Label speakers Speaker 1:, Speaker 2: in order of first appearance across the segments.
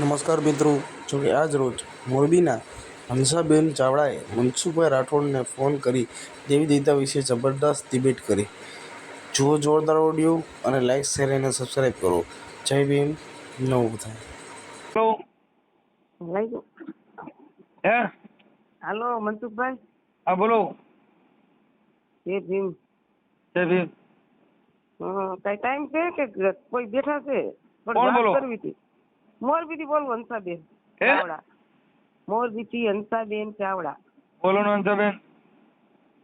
Speaker 1: નમસ્કાર મિત્રો. જોકે આજ રોજ મોરબીના હંસાબેન ચાવડાએ મનસુખભાઈ રાઠોડને ફોન કરી દેવી દેવતા વિશે જબરદસ્ત ડિબેટ કરી. જુઓ જોરદાર ઓડિયો અને લાઈક શેર અને સબસ્ક્રાઈબ કરો. જય ભીમ. નવું થાય
Speaker 2: હેલો.
Speaker 3: મનસુખભાઈ.
Speaker 2: હા બોલો.
Speaker 3: જય ભીમ.
Speaker 2: જય ભીમ.
Speaker 3: કઈ ટાઈમ છે કે કોઈ બેઠા છે?
Speaker 2: કોણ
Speaker 3: વાત
Speaker 2: બોલો?
Speaker 3: કરવી હતી. મોરબીથી બોલું હંસાબેન ચાવડા. મોરબી થી હંસાબેન ચાવડા.
Speaker 2: બોલો ને અંશાબેન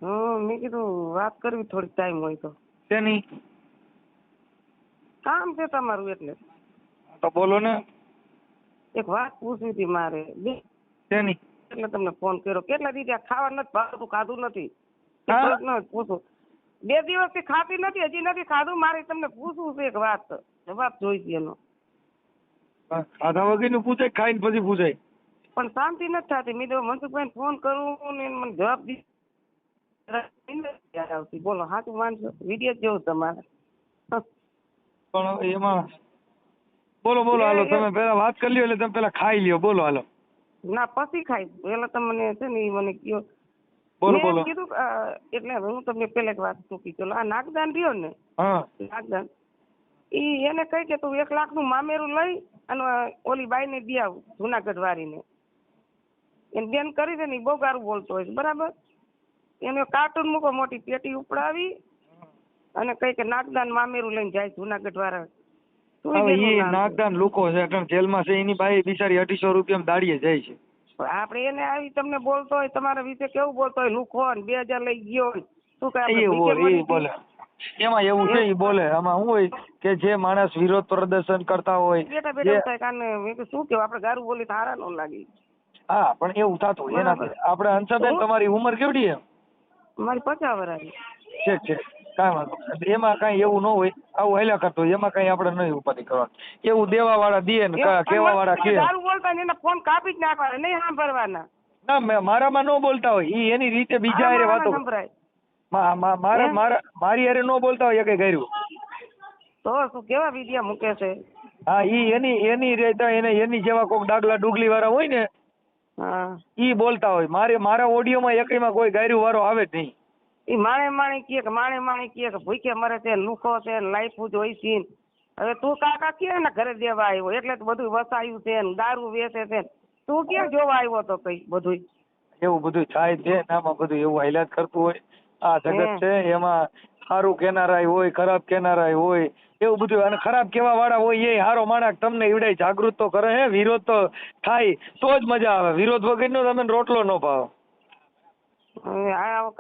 Speaker 3: હમ મેં કીધું વાત કરવી થોડીક ટાઈમ હોય તો.
Speaker 2: શેની?
Speaker 3: કામ છે તમારું એટલે.
Speaker 2: તો બોલો ને.
Speaker 3: એક વાત પૂછવી હતી મારે. બે
Speaker 2: શેની?
Speaker 3: એટલે તમને ફોન કર્યો. કેટલા દીધા ખાવા નથી ભાવતું ખાધું નથી.
Speaker 2: હા?
Speaker 3: પૂછું. બે દિવસથી ખાતી નથી હજી નથી ખાધું. મારે તમને પૂછવું છે એક વાત. જવાબ જોઈશે એનો.
Speaker 2: ખાધા વગરનું પૂછાય ખાઈને પછી પૂછાય
Speaker 3: પણ શાંતિ નથી થતી. મેં તો મનસુખભાઈ ફોન કરું ને મને જવાબ દી. આવતી. બોલો સાચું માનશો? વીડિયો જેવું તમારે.
Speaker 2: પણ એમાં બોલો બોલો હાલો તમે પેલા વાત કરી લ્યો એટલે તમે પેલા ખાઈ લ્યો. બોલો હાલો.
Speaker 3: ના પછી ખાઈ. પેલા તમને છે ને મને કયો.
Speaker 2: બોલો બોલો.
Speaker 3: કીધું એટલે હું તમને પેલા વાત ચૂકી ચલો આ નાગદાન રહ્યો ને?
Speaker 2: હા.
Speaker 3: નાગદાન. ઈ એને કહી કે તું એક લાખનું મામેરું લઈ અને ઓલી બાઈ ને દી આવ જુનાગઢ વાળીને. એને બેન કરી દે ને બહુ ગારું બોલતો હોય છે બરાબર? એને કાર્ટૂન મૂકો મોટી પેટી ઉપડાવી અને કઈ કે નાગદાન મામેરું લઈને જાય જુનાગઢ વાળા.
Speaker 2: હવે. નાગદાન લોકો છે કારણ જેલમાં છે એની બાઈ બિચારી અઢીસો રૂપિયા દાડીએ જાય છે.
Speaker 3: આપણે એને આવી તમને બોલતો હોય તમારા વિશે કેવું બોલતો હોય લુખો ને બે હજાર લઈ ગયો હોય શું કઈ
Speaker 2: બોલે એમાં એવું છે એ બોલે આમાં શું હોય કે જે માણસ વિરોધ પ્રદર્શન કરતા હોય
Speaker 3: કાને મેં કીધું શું કેવું આપણે ગારું બોલી તો હારા ન લાગે.
Speaker 2: હા પણ એવું થતું હોય એનાથી. આપણે હંસાબેન તમારી ઉંમર કેવડી છે?
Speaker 3: મારી પચાસ વર્ષની
Speaker 2: છે છે કાંઈ વાંધો એમાં કાંઈ એવું ન હોય આવું હેલા કરતો હોય એમાં કાંઈ આપણે નહીં ઉપાધિ કરવાની. એવું દેવા વાળા દે ને કેવા વાળા કે
Speaker 3: બોલતા ને એના ફોન કાપી જ નાખવાના નહીં સાંભળવાના.
Speaker 2: ના મારામાં ન બોલતા હોય. એ એની રીતે બીજા હારે વાતો
Speaker 3: સંભળાય.
Speaker 2: મારા મારા મારી હારે ન બોલતા હોય કે કર્યું
Speaker 3: તો શું કેવા વિડિયા મૂકે છે?
Speaker 2: હા ઈ એની એની રહેતા એને એની જેવા કોક ડાગલા ડુગલી વાળા હોય ને
Speaker 3: હા.
Speaker 2: ઈ બોલતા હોય. મારે મારા ઓડિયોમાં એકઈમાં કોઈ ગાયરું વાળો આવે જ નહીં.
Speaker 3: ઈ માણે માણે કહે કે માણે માણે કહે કે ભૂખે મરે છે લુખો છે લાઈફું જ હોય છે. હવે તું કાકા કે ને ઘરે દેવા આવ્યો? એટલે તો બધું વસાયું છે ને દારૂ વેચે છે તું ક્યાં જોવા આવ્યો તો કઈ બધું
Speaker 2: એવું બધું થાય છે ને આમાં બધું એવું હાલ્યા કરતું હોય. આ જગત છે એમાં સારું કેનારાય હોય ખરાબ કેનારાય હોય એવું બધું અને ખરાબ કેવા વાળા હોય એ હારો માણસ તમને ઈવડાય જાગૃત તો કરે હે વિરોધ તો થાય તો જ મજા આવે. વિરોધ વગરનો તમને રોટલો નો ભાવ.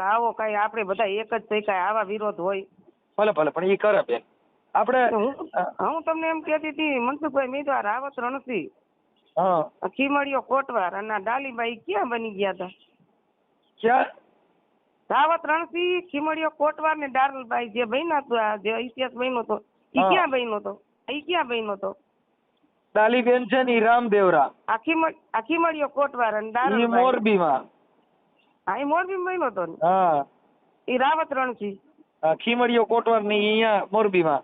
Speaker 3: આવો કઈ આપણે બધા એક જ થઈ કાંઈ આવા વિરોધ હોય.
Speaker 2: ભલે ભલે પણ એ કરે બેન. આપણે
Speaker 3: હું હું તમને એમ કહેતી હતી મનસુખભાઈ મેં તો આ રાવત રણથી
Speaker 2: હા.
Speaker 3: ખીમડીયો કોટવાર અને ડાલીબાઈ ક્યાં બની ગયા હતા
Speaker 2: ક્યાં?
Speaker 3: રાવત રણસી ખીમડીયો કોટવાર ને ડારલભાઈ. જે બન્યા હતા જે ઇતિહાસ બન્યો હતો ઈ ક્યાં બન્યો હતો ઈ ક્યાં બન્યો હતો
Speaker 2: ડાલીબેન છે ને ઈ રામદેવરા.
Speaker 3: આખી આખી મળ્યો કોટવાર અને
Speaker 2: ઈ
Speaker 3: ડાલબાઈ
Speaker 2: મોરબીમાં.
Speaker 3: હા એ મોરબી બન્યો હતો
Speaker 2: હા.
Speaker 3: ઈ રાવત
Speaker 2: રણસી. ખીમડીયો કોટવારની અહીંયા મોરબીમાં.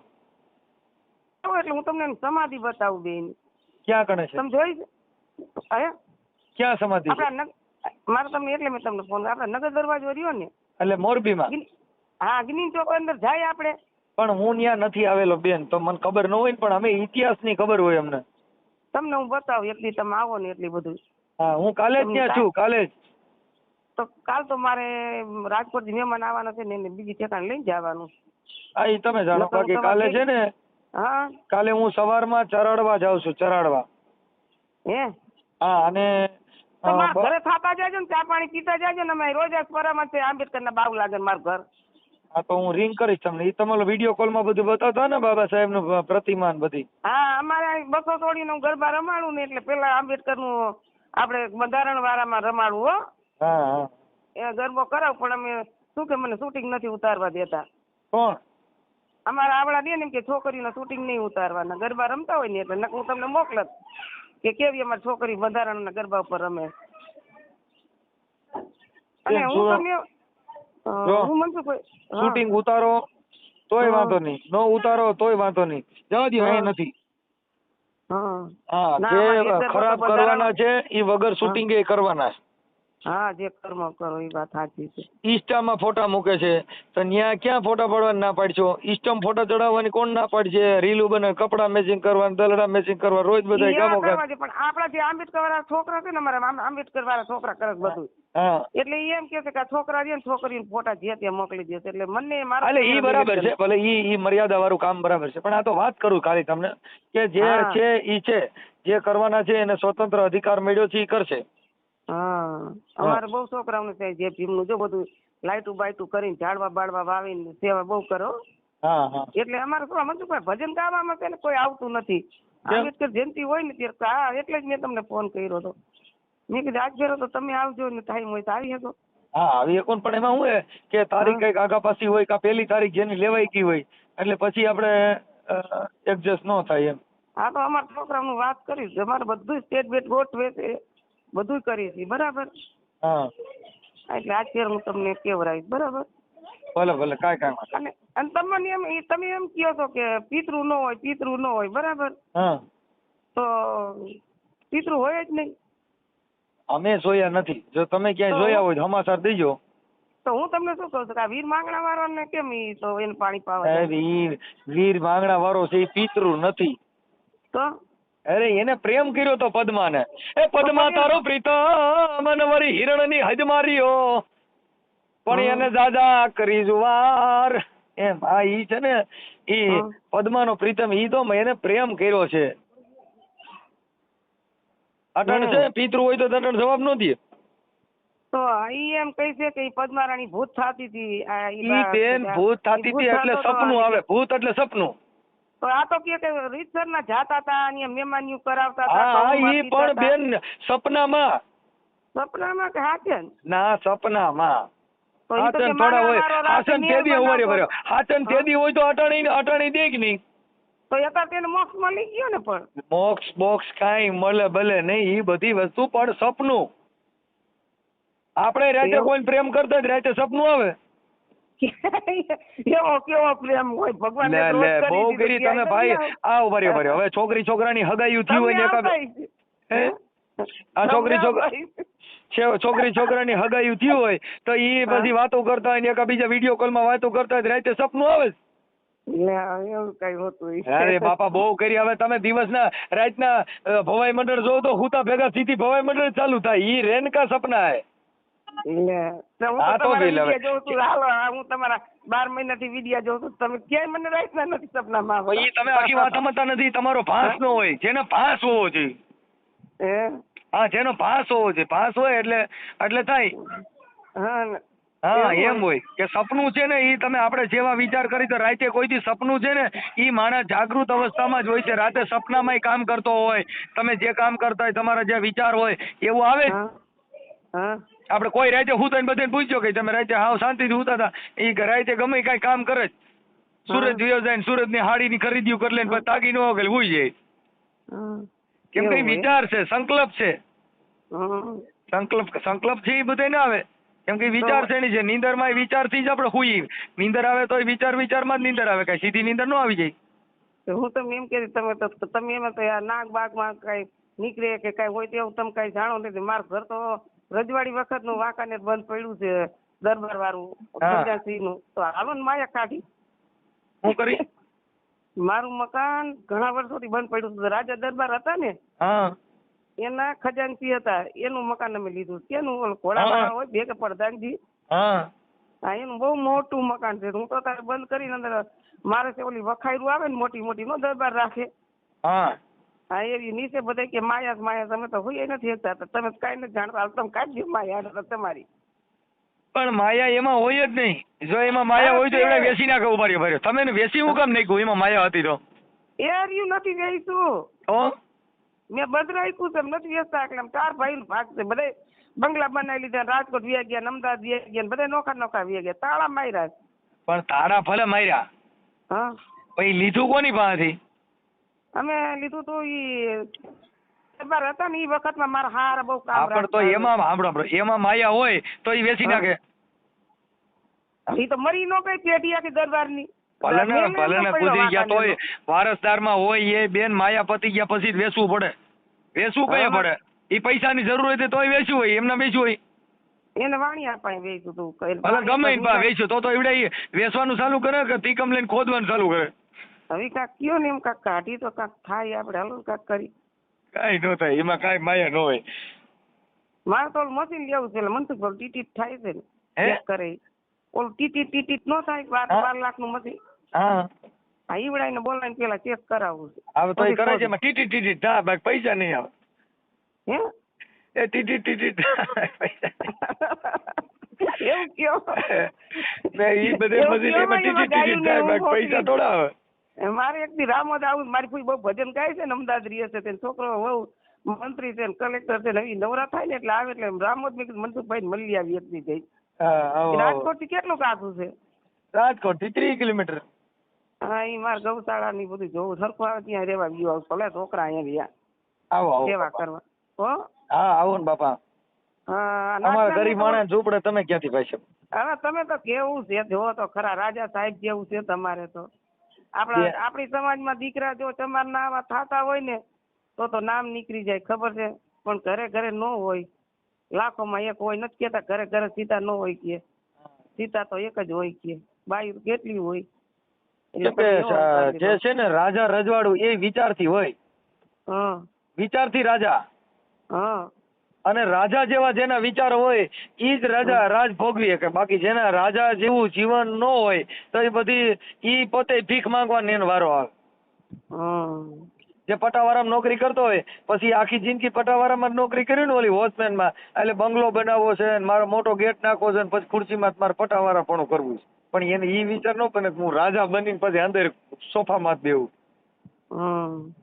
Speaker 3: એટલે હું તમને સમાધિ બતાવું બેન.
Speaker 2: ક્યાં કણે છે?
Speaker 3: તમે જોઈ? હે?
Speaker 2: ક્યાં સમાધિ
Speaker 3: આપણા મારે તમને એટલે મેં તમને ફોન આપણે નગર દરવાજો રહ્યો ને
Speaker 2: એટલે મોરબીમાં.
Speaker 3: હા અગ્નિ ચોક અંદર જાય આપણે.
Speaker 2: પણ હું ત્યાં નથી આવેલો બેન તો મને ખબર ન હોય ને પણ અમે ઇતિહાસની ખબર હોય અમને.
Speaker 3: તમને હું બતાવું એટલી તમે આવો ને એટલી બધું.
Speaker 2: હા હું કાલે જ ત્યાં છું કાલે જ.
Speaker 3: તો કાલ તો મારે રાજકોટથી મહેમાન આવવાના છે ને એને બીજી ઠેકાણે લઈને જવાનું.
Speaker 2: હા એ તમે જાણો બાકી કાલે છે ને
Speaker 3: હા.
Speaker 2: કાલે હું સવારમાં ચરાડવા જાઉં છું ચરાડવા.
Speaker 3: હે?
Speaker 2: હા અને
Speaker 3: તમારા ઘરે થાતા જાજો ને ચા પાણી પીતા જાજો ને અમે રોજ પરામાં છે આંબેડકર ના બાવ લાગે મારું ઘર.
Speaker 2: હા તો હું રિંગ કરીશ તમને. એ તમારો વીડિયો કોલમાં બધું બતાવતા ને બાબા સાહેબનું પ્રતિમા બધી.
Speaker 3: હા અમારે બસો તોડીને નું ગરબા રમાડું ને એટલે પેલા આંબેડકરનું આપડે બંધારણ વાળામાં રમાડવું હા. એ ગરબો કરાવ પણ અમે શું કે મને શૂટિંગ નથી ઉતારવા દેતા.
Speaker 2: કોણ?
Speaker 3: અમારા આવડા દે ને કે છોકરીનું શૂટિંગ નહીં ઉતારવાના. ગરબા રમતા હોય ને એટલે હું તમને મોકલત. કે કેવી અમારી છોકરી બંધારણના ગરબા ઉપર રમે? અને હું તમને હું મન કોઈ
Speaker 2: શૂટિંગ ઉતારો તોય વાંધો નહીં. નો ઉતારો તોય વાંધો નહીં. જવા દો. અહીં નથી.
Speaker 3: હા.
Speaker 2: જે ખરાબ કરવાના છે એ વગર શૂટિંગ એ કરવાના છે.
Speaker 3: હા જે કર્મ કરો એ વાત સાચી છે.
Speaker 2: ઇન્સ્ટામાં ફોટા મૂકે છે. તો ન્યા ક્યાં ફોટા પાડવાના ના પાડશો? ઇન્સ્ટામાં ફોટા ચડાવવાની કોણ ના પાડશે? રીલુ બને કપડા મેચિંગ કરવા દલડા મેચિંગ કરવા રોજ બધા કામો કર
Speaker 3: પણ આપણા જે આંબેડકર વાળા છોકરા છે ને અમારા આંબેડકર વાળા છોકરા કરે બધું એટલે એમ કે છે કે છોકરા છે ને છોકરી ફોટા જે ત્યાં મોકલી દેશે એટલે મને મારા
Speaker 2: એટલે ઈ બરાબર છે ભલે ઈ ઈ મર્યાદા વાળું કામ બરાબર છે પણ આ તો વાત કરું ખાલી તમને કે જે છે ઈ છે જે કરવાના છે એને સ્વતંત્ર અધિકાર મળ્યો છે ઈ કરશે.
Speaker 3: હા. અમારે બહુ છોકરાઓને છે જે ભીમનું જો બધું લાઈટું બાઈટું કરીને ઝાડવા બાળવા વાવીને સેવા બહુ કરો એટલે અમારે શું આમ ભજન ગાવામાં છે ને કોઈ આવતું નથી. આંબેડકર જયંતિ હોય ને ત્યારે હા એટલે જ મેં તમને ફોન કર્યો હતો. મેં કીધું આજ ફેરો તો તમે આવજો ને ટાઈમ હોય તો આવી શકો
Speaker 2: હા આવી શકો પણ એમાં હું કે તારીખ કંઈક આગા પાછી હોય કે પેલી તારીખ જેની લેવાઈ ગઈ હોય એટલે પછી આપણે એડજસ્ટ ન થાય એમ.
Speaker 3: હા તો અમારા છોકરાનું વાત કરીશ અમારે બધું સ્ટેટ બેટ ગોઠવે છે. બધું કરીએ છીએ બરાબર?
Speaker 2: હા.
Speaker 3: એટલે આજ ફેર હું તમને કેવરાઈશ બરાબર?
Speaker 2: ભલે ભલે કાંઈ કાંઈ
Speaker 3: અને અને તમને એમ તમે એમ કહો છો કે પિતૃ ન હોય પિતૃ ન હોય બરાબર?
Speaker 2: હા.
Speaker 3: તો પિતૃ હોય જ નહીં.
Speaker 2: અમે જોયા નથી. જો તમે ક્યાંય જોયા હોય સમાચાર દેજો.
Speaker 3: તો હું તમને શું કહું છું કે આ વીર માંગણા વાળાને કેમ ઈ તો એને પાણી પાવા
Speaker 2: વીર વીર માંગણા વાળો છે એ પિતૃ નથી.
Speaker 3: તો?
Speaker 2: અરે એને પ્રેમ કર્યો તો પદ્માને. એ પદ્મા તારો પ્રીતમ મને વળી હિરણની હદ માર્યો. પણ એને દાદા કરી જુવાર. એમ આ ઈ છે ને ઈ પદ્માનો પ્રીતમ ઈ તો એને પ્રેમ કર્યો છે. અટણ છે? પિતૃ હોય તો અટણ જવાબ ન દે.
Speaker 3: તો ઈ એમ કહે છે કે પદ્મારાણી ભૂત થતી હતી. આ ઈ
Speaker 2: બેન ભૂત થાતી હતી એટલે સપનું આવે ભૂત એટલે સપનું.
Speaker 3: આ તો કે કે રીતસરના જાતા હતા અને મહેમાનીઓ કરાવતા હતા
Speaker 2: હા
Speaker 3: પીતા
Speaker 2: પણ બેન સપનામાં.
Speaker 3: સપનામાં કે હાચે ના
Speaker 2: સપનામાં. હાચન થોડા હોય. હાચન તેદી
Speaker 3: બનાવતો.
Speaker 2: ભર્યો હાચન તેદી હોય. તો અટાણી અટાણી દે કે નહીં
Speaker 3: તો અત્યારે તેને મોક્ષ મળી ગયો ને પણ.
Speaker 2: મોક્ષ બોક્સ કાંઈ મળે ભલે નહીં એ બધી વસ્તુ પણ સપનું. આપણે રાતે કોઈ પ્રેમ કરતા જ રાતે સપનું આવે.
Speaker 3: એવો કેવો પ્રેમ હોય ભગવાન
Speaker 2: લે લે બહુ કરી તમે ભાઈ. આવ. ભર્યો ભર્યો હવે છોકરી છોકરાની હગાયું થયું હોય ને હે? આ છોકરી છોકરા છોકરી છોકરાની હગાયું થયું હોય તો
Speaker 3: એ.
Speaker 2: બધી વાતો કરતા હોય ને એકા બીજા વીડિયો કોલમાં વાતો કરતા હોય રાતે સપનું આવે
Speaker 3: એવું કઈ હોતું
Speaker 2: અરે બાપા બહુ કરી. હવે તમે દિવસના રાતના ભવાઈ મંડળ જોવો તો હુતા ભેગા સીધી ભવાઈ મંડળ ચાલુ થાય. ઈ રેનકા સપના હે.
Speaker 3: હું
Speaker 2: હા
Speaker 3: તો
Speaker 2: તો
Speaker 3: તમારા
Speaker 2: વેલ હવે.
Speaker 3: વિડિયા જોઉં છું. હાલો આ હું તમારા બાર મહિનાથી વિડિયા જોઉં છું. તમે ક્યાંય મને રાઈટના નથી સપનામાં
Speaker 2: તો ઈ તમે આખી વાત સમજતા નથી. તમારો ભાસ નો હોય. જેને ભાસ હોવો જોઈએ.
Speaker 3: હે?
Speaker 2: હા જેનો ભાસ હોવો જોઈએ. ભાસ હોય એટલે એટલે થાય.
Speaker 3: હા
Speaker 2: હા એમ હોય. કે સપનું છે ને ઈ તમે આપણે જેવા વિચાર કરી તો રાતે કોઈથી સપનું છે ને ઈ માણસ જાગૃત અવસ્થામાં જ હોય છે. રાતે સપનામાંય કામ કરતો હોય. તમે જે કામ કરતા હોય તમારા જે વિચાર હોય એવું આવે?
Speaker 3: હા.
Speaker 2: આપણે કોઈ રાતે હુતા ને બધાને પૂછ્યો કે તમે રાતે હાવ શાંતિથી હુતા હતા? એ રાતે ગમે કાંઈ કામ કરે જ. સુરત વિયો જાય સુરતની હાડી ની ખરીદીઓ કરી લે તાકી ન વગેરે હુઈ જાય. કેમ કે
Speaker 3: હોય?
Speaker 2: વિચાર છે સંકલ્પ છે. સંકલ્પ સંકલ્પ છે એ બધાય ના આવે. કેમ કે વિચાર છે. નીંદરમાં વિચારથી જ આપણે હુઈ નીંદર આવે તો વિચાર વિચારમાં જ નીંદર આવે. કઈ સીધી નીંદર નો આવી જાય.
Speaker 3: હું તમને એમ કે તમે તો તમે એમાં તો આ બાગમાં કઈ નીકળે કે કઈ હોય તેવું તમે કઈ જાણો નથી. મારું ઘર તો રજવાડી વખતનું વાંકાનેર બંધ પડ્યું છે દરબાર વાળું. નું તો હાલો ને માયા કાઢી.
Speaker 2: શું કરી?
Speaker 3: મારું મકાન ઘણા વર્ષોથી બંધ પડ્યું હતું રાજા દરબાર હતા ને એના ખજાનચી હતા. એનું મકાન અમે લીધું. તેનું ઘોડા. હોય બે પ્રધાનજી
Speaker 2: હા.
Speaker 3: એનું બહુ મોટું મકાન છે. હું તો તારે બંધ કરીને અંદર મારે છે ઓલી વખાયરું આવે ને મોટી મોટી નો દરબાર રાખે.
Speaker 2: હા.
Speaker 3: હા એવી નીચે બધા કે માયા માયા તમે તો હોય નથી તમે કઈ નથી જાણતા. હાલ તમે કાઢી માયા. તમારી.
Speaker 2: પણ માયા એમાં હોય જ નહીં. જો એમાં માયા હોય તો એને વેસી નાખે ઊભા રહ્યો ભર્યો તમે વેસી હું કામ નાખ્યું? એમાં માયા હતી તો.
Speaker 3: એ રહ્યું નથી વેચતું. મેં બંધ રાખ્યું છે નથી વેચતા. એટલે ચાર ભાઈ ભાગ છે. બધે બંગલા બનાવી લીધા રાજકોટ વ્યા ગયા અમદાવાદ વ્યા ગયા બધા નોખા નોખા વ્યા ગયા. તાળા માર્યા.
Speaker 2: પણ તાળા ભલે માર્યા.
Speaker 3: હા.
Speaker 2: પછી લીધું કોની પાસેથી?
Speaker 3: અમે લીધું તો ઈ દરબાર હતા ને ઈ વખતમાં મારા હાર બહુ કામ
Speaker 2: આપણ તો એમાં હાંભળો સાંભળો, એમાં માયા હોય તો એ વેચી નાખે.
Speaker 3: ઈ તો મરી નો કઈ પેઢી કે દરબારની.
Speaker 2: ભલે ને ભલે ને કૂદી ગયા તોય. વારસદારમાં હોય એ બેન માયા પતી ગયા પછી વેચવું પડે. વેચવું કયા. પડે? એ પૈસાની જરૂર હોય તો તોય વેચ્યું હોય એમને વેચ્યું હોય.
Speaker 3: એને વાણી આપણે વેચ્યું તું કઈ
Speaker 2: ભલે ગમે ઈ વેચ્યું તો તો એવડે વેચવાનું ચાલુ કરે કે તીકમ લઈને ખોદવાનું ચાલુ કરે?
Speaker 3: હવે કાક કયો ને એમ કાક કાઢી તો કાક થાય આપણે હાલો ને કાક કરી.
Speaker 2: કાંઈ ન થાય એમાં કાંઈ માયા ન હોય.
Speaker 3: મારે તો મશીન લેવું છે મને તો ટીટીટ થાય છે ને ચેક કરે. ઓલું ટીટીટ ટીટીટ ન થાય બાર બાર લાખનું મશીન
Speaker 2: હા
Speaker 3: હા ઈવડાઈને બોલાવીને પેલા ચેક કરાવવું છે.
Speaker 2: હવે તો કરે છે એમાં ટીટીટ ટીટીટ થાય બાકી પૈસા નહીં આવે.
Speaker 3: હે?
Speaker 2: એ ટીટી ટીટીટ પૈસા
Speaker 3: એવું કયો
Speaker 2: મેં ઈ બધે
Speaker 3: મશીન
Speaker 2: એમાં
Speaker 3: ટીટીટ
Speaker 2: ટીટી ટીટી
Speaker 3: ગાયું ને
Speaker 2: થાય બાકી પૈસા થોડા આવે.
Speaker 3: મારે એક દી રામોદ આવું મારી ફૂઈ બહુ ભજન ગાય છે ને અમદાવાદ છે તેને છોકરો બહુ મંત્રી છે કલેક્ટર છે નવી નવરા થાય ને એટલે આવે એટલે રામોદ મેં કીધું મનસુખભાઈ ને મળી આવી એક દી જઈ. રાજકોટથી કેટલું કાચું છે?
Speaker 2: રાજકોટથી ત્રીસ કિલોમીટર.
Speaker 3: હા એ મારે ગૌશાળા ની બધું જોવું. સરખું આવે ત્યાં રેવા ગયું આવું. ભલે છોકરા અહીંયા રહ્યા.
Speaker 2: આવો આવો
Speaker 3: સેવા કરવા. હો?
Speaker 2: હા આવો ને બાપા. અમારા ગરીબ માણસ ઝૂપડે તમે ક્યાંથી ભાઈ
Speaker 3: હવે તમે તો કેવું છે? જો તો ખરા રાજા સાહેબ જેવું છે તમારે તો. આપણા આપણી સમાજમાં દીકરા જો તમારા નામ થતા હોય ને તો તો નામ નીકળી જાય ખબર છે? પણ ઘરે ઘરે ન હોય. લાખોમાં એક હોય નથી કેતા ઘરે ઘરે સીતા ન હોય કે. સીતા તો એક જ હોય કે. બાઈ કેટલી હોય?
Speaker 2: જે છે ને રાજા રજવાડું એ વિચારથી હોય.
Speaker 3: હા.
Speaker 2: વિચારથી રાજા.
Speaker 3: હા.
Speaker 2: અને રાજા જેવા જેના વિચાર હોય ઈ જ રાજા રાજ ભોગવી શકે. બાકી જેના રાજા જેવું જીવન ન હોય તો એ બધી ઈ પોતે ભીખ માંગવાની એનો વારો આવે. જે પટાવારામાં નોકરી કરતો હોય પછી આખી જિંદગી પટાવારામાં નોકરી કરી ને ઓલી વોચમેનમાં એટલે બંગલો બનાવવો છે મારો મોટો ગેટ નાખવો છે પછી ખુરશીમાં મારે મારે પણ કરવું છે. પણ એને ઈ વિચાર ન પણ હું રાજા બનીને પછી અંદર સોફામાં જ બેવું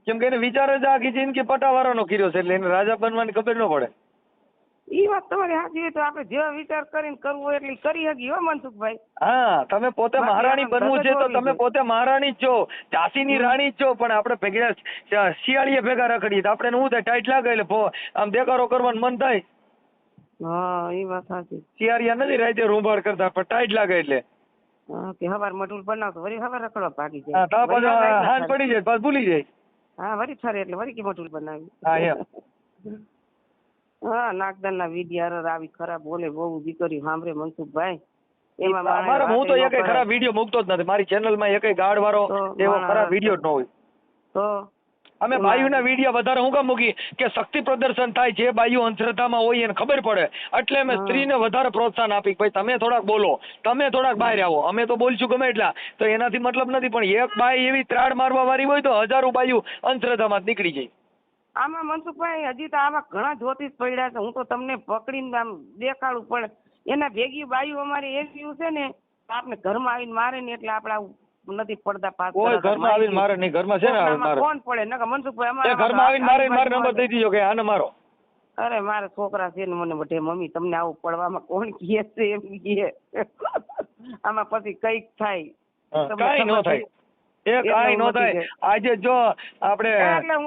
Speaker 2: કેમ કે એને વિચાર જ આખી જિંદગી પટાવારાનો કર્યો છે એટલે એને રાજા બનવાની ખબર ન પડે.
Speaker 3: ઈ વાત તમારી સાચી તો આપણે જેવા વિચાર કરીને કરવું એટલે કરી શકીએ હો મનસુખભાઈ.
Speaker 2: હા તમે પોતે મહારાણી બનવું છે તો તમે પોતે મહારાણી જ છો ઝાંસીની રાણી જ છો પણ આપણે ભેગા શિયાળીએ ભેગા રખડીએ તો આપણે શું થાય ટાઈટ લાગે એટલે આમ દેકારો કરવાનું મન થાય.
Speaker 3: હા એ વાત સાચી.
Speaker 2: શિયાળિયા નથી રાતે રૂંભાળ કરતા પણ ટાઈટ લાગે એટલે.
Speaker 3: કે હવાર મટુલ બનાવતો વળી હવાર રખડવા ભાગી જાય. હા
Speaker 2: પાછો
Speaker 3: થાય.
Speaker 2: પડી જાય પાછ ભૂલી જાય.
Speaker 3: હા વળી ફરે એટલે વળી કે મટુલ બનાવી.
Speaker 2: હા એમ.
Speaker 3: હા નાગદાન ના વીડિયો આવી ખરાબ બોલે બહુ દીકરી સાંભળે મનસુખભાઈ. એમાં મારે
Speaker 2: હું તો
Speaker 3: કરે.
Speaker 2: ખરાબ વીડિયો મૂકતો જ નથી. મારી ચેનલમાં એકેય ગાળ વાળો
Speaker 3: તો
Speaker 2: એવો ખરાબ વીડિયો ન હોય.
Speaker 3: તો
Speaker 2: અમે બાયુના વીડિયો વધારે હું કામ મૂકી? કે શક્તિ પ્રદર્શન થાય જે બાયુ અંધશ્રદ્ધામાં હોય એને ખબર પડે. એટલે અમે. સ્ત્રીને વધારે પ્રોત્સાહન આપી ભાઈ તમે થોડાક બોલો. તમે થોડાક બહાર આવો. અમે તો બોલશું ગમે એટલા. તો એનાથી મતલબ નથી પણ એક બાય એવી ત્રાડ મારવા વાળી હોય તો હજારો બાયુ અંધશ્રદ્ધામાં નીકળી જાય.
Speaker 3: આમાં મનસુખભાઈ હજી તો આમાં ઘણા જ્યોતિષ પડ્યા છે. હું તો તમને પકડીને આમ દેખાડું પણ એના ભેગી બાયું અમારી એવી છે ને આપને ઘરમાં આવીને મારે ને એટલે આપણે નથી પડતા પાસ
Speaker 2: કોઈ ઘરમાં આવીને મારે નહીં ઘરમાં છે ને મારે?
Speaker 3: કોણ પડે? નકર મનસુખભાઈ અમારે
Speaker 2: ઘરમાં આવીને મારે મારે નંબર દઈ દીજો કે આને મારો.
Speaker 3: અરે મારા છોકરા છે ને મને બધે મમ્મી તમને આવું પડવામાં કોણ કહે છે એમ કહે. આમાં પછી કંઈક થાય.
Speaker 2: કઈ ન થાય? એ કઈ ન થાય. આજે જો આપણે
Speaker 3: એટલે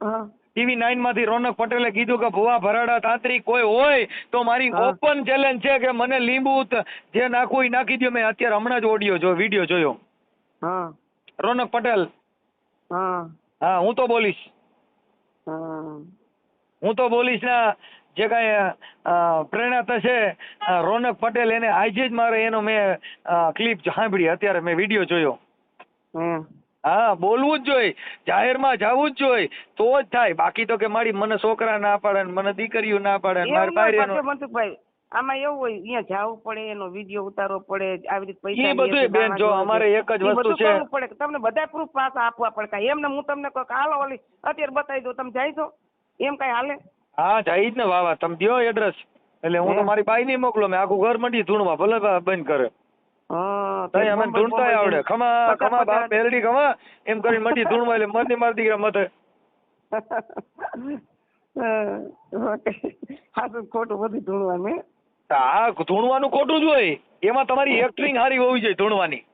Speaker 3: હા.
Speaker 2: ટીવી નાઇનમાંથી રોનક પટેલે કીધું કે ભુવા ભરાડા તાંત્રિક કોઈ હોય તો મારી ઓપન ચેલેન્જ છે કે મને લીંબુ જે નાખવું એ નાખી દો મેં અત્યારે હમણાં જ ઓડિયો જો વીડિયો જોયો.
Speaker 3: હા.
Speaker 2: રોનક પટેલ.
Speaker 3: હા.
Speaker 2: હા હું તો બોલીશ.
Speaker 3: હા.
Speaker 2: હું તો બોલીશ ના જે કાંઈ પ્રેરણા થશે રોનક પટેલ એને આજે જ મારે એનો મેં ક્લિપ સાંભળી. અત્યારે મેં વીડિયો જોયો.
Speaker 3: હમ.
Speaker 2: હા બોલવું જ જોઈએ. જાહેરમાં જવું જ જોઈએ. તો જ થાય. બાકી તો કે મારી મને છોકરા ના પાડે ને મને દીકરીઓ ના પાડે મારી
Speaker 3: મનસુખભાઈ. આમાં એવું હોય અહીંયા જવું પડે એનો વીડિયો ઉતારવો પડે આવી રીતે પૈસા લે
Speaker 2: બેન જો અમારે એક જ વસ્તુ છે.
Speaker 3: પડે. તમને બધા પ્રૂફ પાછા આપવા પડે કાંઈ. એમને હું તમને કહું હાલો ઓલી અત્યારે બતાવી દઉં. તમે જાય છો? એમ કઈ હાલે?
Speaker 2: હા જાય જ ને વાવા તમે દો એડ્રેસ એટલે હું તો મારી બાઈ નહીં મોકલો. મેં આખું ઘર મંડી ધૂણવા ભલે બંધ કરે. તઈ અમે ધૂણતા આવડે. ખમા ખમા
Speaker 3: બા
Speaker 2: પેરડી ખમા એમ કરીને મંડી ધૂણવા એટલે મરની મારી દીકરા મથે.
Speaker 3: હા સાચું ખોટું બધું ધૂણવાનું. હા
Speaker 2: ધૂણવાનું ખોટું જ હોય. એમાં તમારી એક્ટિંગ સારી હોવી જોઈએ ધૂણવાની.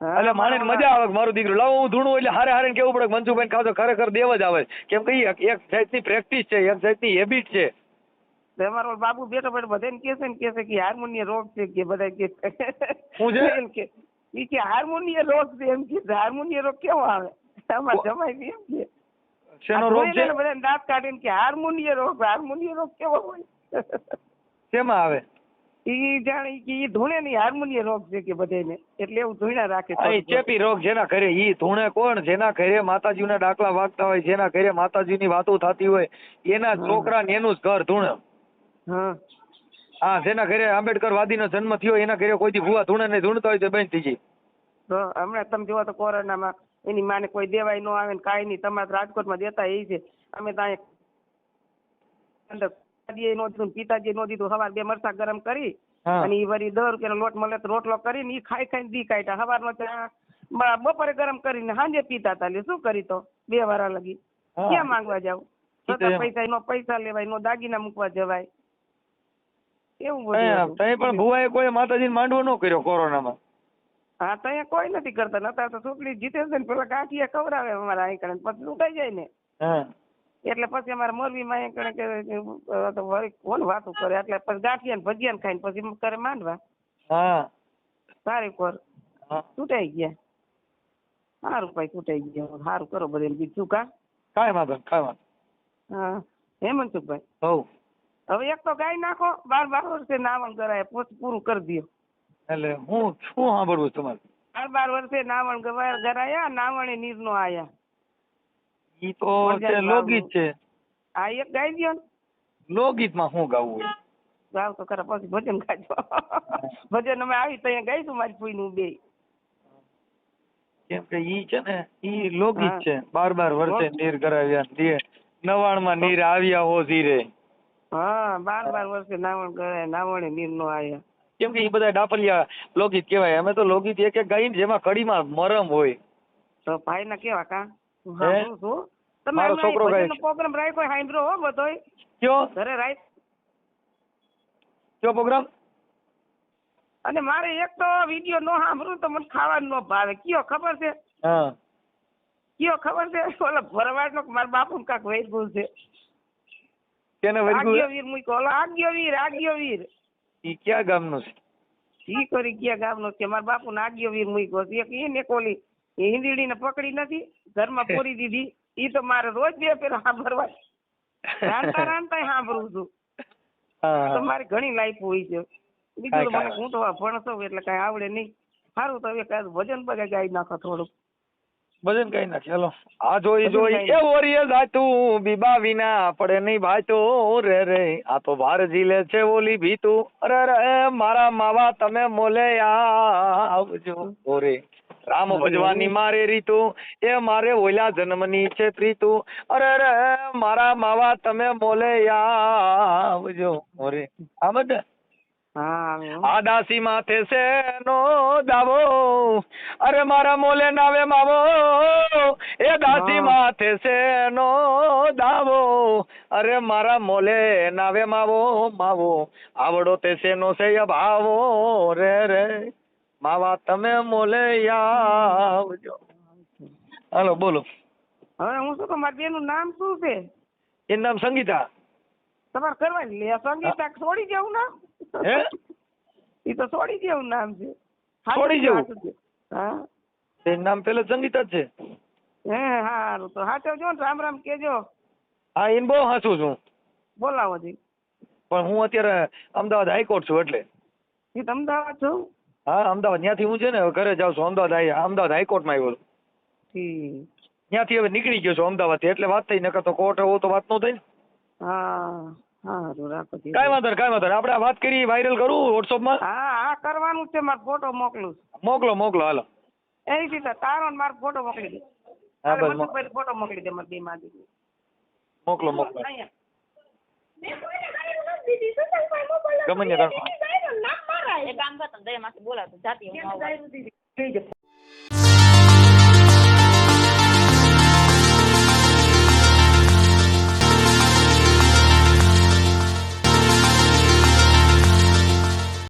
Speaker 2: એટલે માણસ મજા આવે મારું દીકરું લાવો હું ધૂણું એટલે હારે હારે કેવું પડે? કે મનસુખભાઈ ખાવ તો ખરેખર દેવ જ આવે. કેમ કે એક એક જાતની પ્રેક્ટિસ છે એક જાતની હેબિટ છે.
Speaker 3: તમારો બાબુ બેઠો બેઠો બધાને કે છે ને કહે છે કે હાર્મોનિયમ રોગ છે કે બધા કે
Speaker 2: હું છે?
Speaker 3: એમ કે ઈ કે હાર્મોનિય રોગ છે એમ કે હાર્મોનિય રોગ કેવો આવે? તમાર જમાઈ બી એમ કે.
Speaker 2: શેનો રોગ છે?
Speaker 3: બધાને દાંત કાઢીને કે હાર્મોનિય રોગ હાર્મોનિય રોગ કેવો હોય?
Speaker 2: શેમાં આવે?
Speaker 3: ઈ જાણે કે ઈ ધૂણે ની હાર્મોનિય રોગ છે કે બધાને એટલે એવું ધૂણા રાખે
Speaker 2: છે. ઈ ચેપી રોગ જેના ઘરે ઈ ધૂણે કોણ? જેના ઘરે માતાજીના ડાકલા વાગતા હોય જેના ઘરે માતાજીની વાતો થતી હોય એના છોકરા ને એનું જ ઘર ધૂણે.
Speaker 3: હા.
Speaker 2: હા જેના ઘરે આંબેડકર વાદીનો જન્મ થયો એના ઘરે કોઈથી ભૂવા ધૂણે નહીં ધૂણતા હોય તો બેન થઈ જાય.
Speaker 3: તો હમણાં તમે જોવો તો કોરોનામાં એની માને કોઈ દેવાય ન આવે ને કાંઈ નહીં તમારે રાજકોટમાં દેતા એ છે. અમે તો પિતાજીએ નો દીધું ને પિતાજીએ નો દીધું સવાર બે મરચા ગરમ કરી અને એ વળી દસ રૂપિયાનો લોટ મળે તો રોટલો કરીને એ ખાઈ ખાઈને દી કાઢ્યા. સવારમાં ત્યાં બપોરે ગરમ કરીને સાંજે પીતા તા લે શું કરી તો? બે વારા લગી. ક્યાં માંગવા જાવ. પૈસા નો પૈસા લેવાય નો દાગીના મૂકવા જવાય. એવું બધું
Speaker 2: તઈ પણ ભુવાએ કોઈ માતાજીને માંડવો ન કર્યો કોરોનામાં.
Speaker 3: હા તો અહીંયા કોઈ નથી કરતા નતા તો છોકરી જીતે ને પેલા ગાંઠિયા ખવડાવે અમારા અહીં કણે પછી લૂંટાઈ જાય ને. એટલે પછી અમારા મોરબીમાં અહીં કણે કે કોણ વાતું કરે? એટલે પછી ગાંઠિયા ને ભજીયા ને ખાઈને પછી કરે માંડવા.
Speaker 2: હા.
Speaker 3: સારી કોર. તૂટાઈ ગયા. સારું ભાઈ તૂટાઈ ગયા. સારું કરો બધે બીજું કા?
Speaker 2: કાંઈ વાંધો કાંઈ વાંધો
Speaker 3: હા. હેમંતભાઈ.
Speaker 2: હવ.
Speaker 3: હવે એક તો ગાય નાખો બાર બાર વર્ષે નાવણ કરાય પૂરું કરી દો
Speaker 2: એટલે હું શું સાંભળવું તમારે?
Speaker 3: બાર બાર વર્ષે નાવણ ગરાયા નાવણે નીર નો આયા.
Speaker 2: ઈ તો છે લોકગીત છે.
Speaker 3: આ એક ગાઈ દો
Speaker 2: લોકગીતમાં શું ગાવું હોય?
Speaker 3: ગાવ તો ખરા પછી ભજન ગાજો. ભજન અમે આવી ત્યાં ગાઈશું મારી ફૂઈનું બે.
Speaker 2: કેમ કે ઈ છે ને ઈ લોકગીત છે. બાર બાર વર્ષે નીર કરાવ્યા નવાણમાં નીર આવ્યા હો ધીરે.
Speaker 3: હા બાર બાર વર્ષે નાવણ કરાય નાવણે નીર નો આયા.
Speaker 2: કેમ કે એ બધા ડાપલિયા લોકગીત કહેવાય. અમે તો લોકગીત એક એક ગાઈ જેમાં કડીમાં મરમ હોય.
Speaker 3: તો ભાઈ ના કેવા કા? હું? સાંભળું છું. તમે
Speaker 2: મારો છોકરો ગાય
Speaker 3: પ્રોગ્રામ રાખ્યો સાંભળો હો બધોય.
Speaker 2: કયો?
Speaker 3: ઘરે રાખ.
Speaker 2: કયો પ્રોગ્રામ
Speaker 3: અને મારે એક તો વીડિયો નો સાંભળું તો મને ખાવાનું નો ભાવે. કયો ખબર છે?
Speaker 2: હા.
Speaker 3: કયો ખબર છે? ઓલા ભરવાડ નો મારા બાપુ કાક વૈદગુલ છે.
Speaker 2: કેને વર્ગું
Speaker 3: વીર મૂક્યો. ઓલો આગિયો વીર વીર
Speaker 2: ઈ ક્યાં ગામનું છે?
Speaker 3: ઈ કરી ગયા ગામનો છે? મારા બાપુ નાગ્યો વીર મૂક્યો છે. એક ઈ ને એક ઓલી એ હિંદીડીને પકડી નથી ઘરમાં પૂરી દીધી. ઈ તો મારે રોજ બે ફેર સાંભળવા. રાંધતા રાંધતા સાંભળું છું. તો મારે ઘણી લાઈફ હોય છે. બીજું મને હું તો ભણતો એટલે કઈ આવડે નહીં. સારું તો હવે કાંઈ ભજન બગા ગાઈ નાખો થોડુંક.
Speaker 2: ભજન કઈ નાખી હાલો. આ જોઈ જોઈ એ ઓરિયલ ધાતું બીબા વિના પડે નહીં ભાઈતું રે રે આ તો ભાર જીલે છે ઓલી ભીતું. અરે રે મારા માવા તમે મોલે આવજો ઓરે રામ ભજવાની મારે રીતુ. એ મારે ઓલા જન્મની છે પ્રીતુ. અરે રે મારા માવા તમે મોલે આવજો ઓરે આમ બધા.
Speaker 3: હા
Speaker 2: દાસી માથે છે નો દાવો? અરે મારા મોલે નાવે માવો. એ દાસી માથે છે નો દાવો? અરે મારા મોલે નાવે માવો માવો. આવડો તે છે નો છે ભાવો? રે રે. માવા તમે મોલે આવજો. હાલો બોલો.
Speaker 3: હવે હું શું કહું મારી બેનું નામ શું છે?
Speaker 2: એનું નામ સંગીતા.
Speaker 3: તમારે કરવાની લે સંગીતા છોડી દેવું નામ?
Speaker 2: હે?
Speaker 3: ઈ તો છોડી જેવું નામ છે.
Speaker 2: છોડી
Speaker 3: જેવું હા.
Speaker 2: એ નામ પેલું સંગીતા છે.
Speaker 3: હે હારું. તો સાચવજો ને રામ રામ કેજો.
Speaker 2: હા એને બહુ હાચું છું.
Speaker 3: બોલાવો જી.
Speaker 2: પણ હું અત્યારે અમદાવાદ હાઈકોર્ટ છું એટલે.
Speaker 3: ઈ તો અમદાવાદ છો?
Speaker 2: હા અમદાવાદ. ત્યાંથી હું છે ને ઘરે જાઉં છું. અમદાવાદ આઈ અમદાવાદ હાઈકોર્ટમાં આવ્યો છું. ત્યાંથી હવે નીકળી ગયો છું અમદાવાદથી. એટલે વાત થઈ નકર તો કોર્ટ હોવ તો વાત ન થઈ ને.
Speaker 3: હા. હારું રાખો
Speaker 2: કાંઈ વાંધો નહીં કાંઈ વાંધો નહીં. આપણે આ વાત કરી વાયરલ કરું વોટ્સઅપમાં
Speaker 3: હા હા કરવાનું જ છે મારો ફોટો મોકલું
Speaker 2: મોકલો મોકલો હાલો.
Speaker 3: એ રીતે તારો મારો ફોટો મોકલી દે.
Speaker 2: હા, બસ
Speaker 3: ફોટો મોકલી દે મારી બે માં
Speaker 2: મોકલો મોકલો. ગમે ને રાખો.
Speaker 4: કામ કરતા દયા માસી બોલાવતો જાતી હું.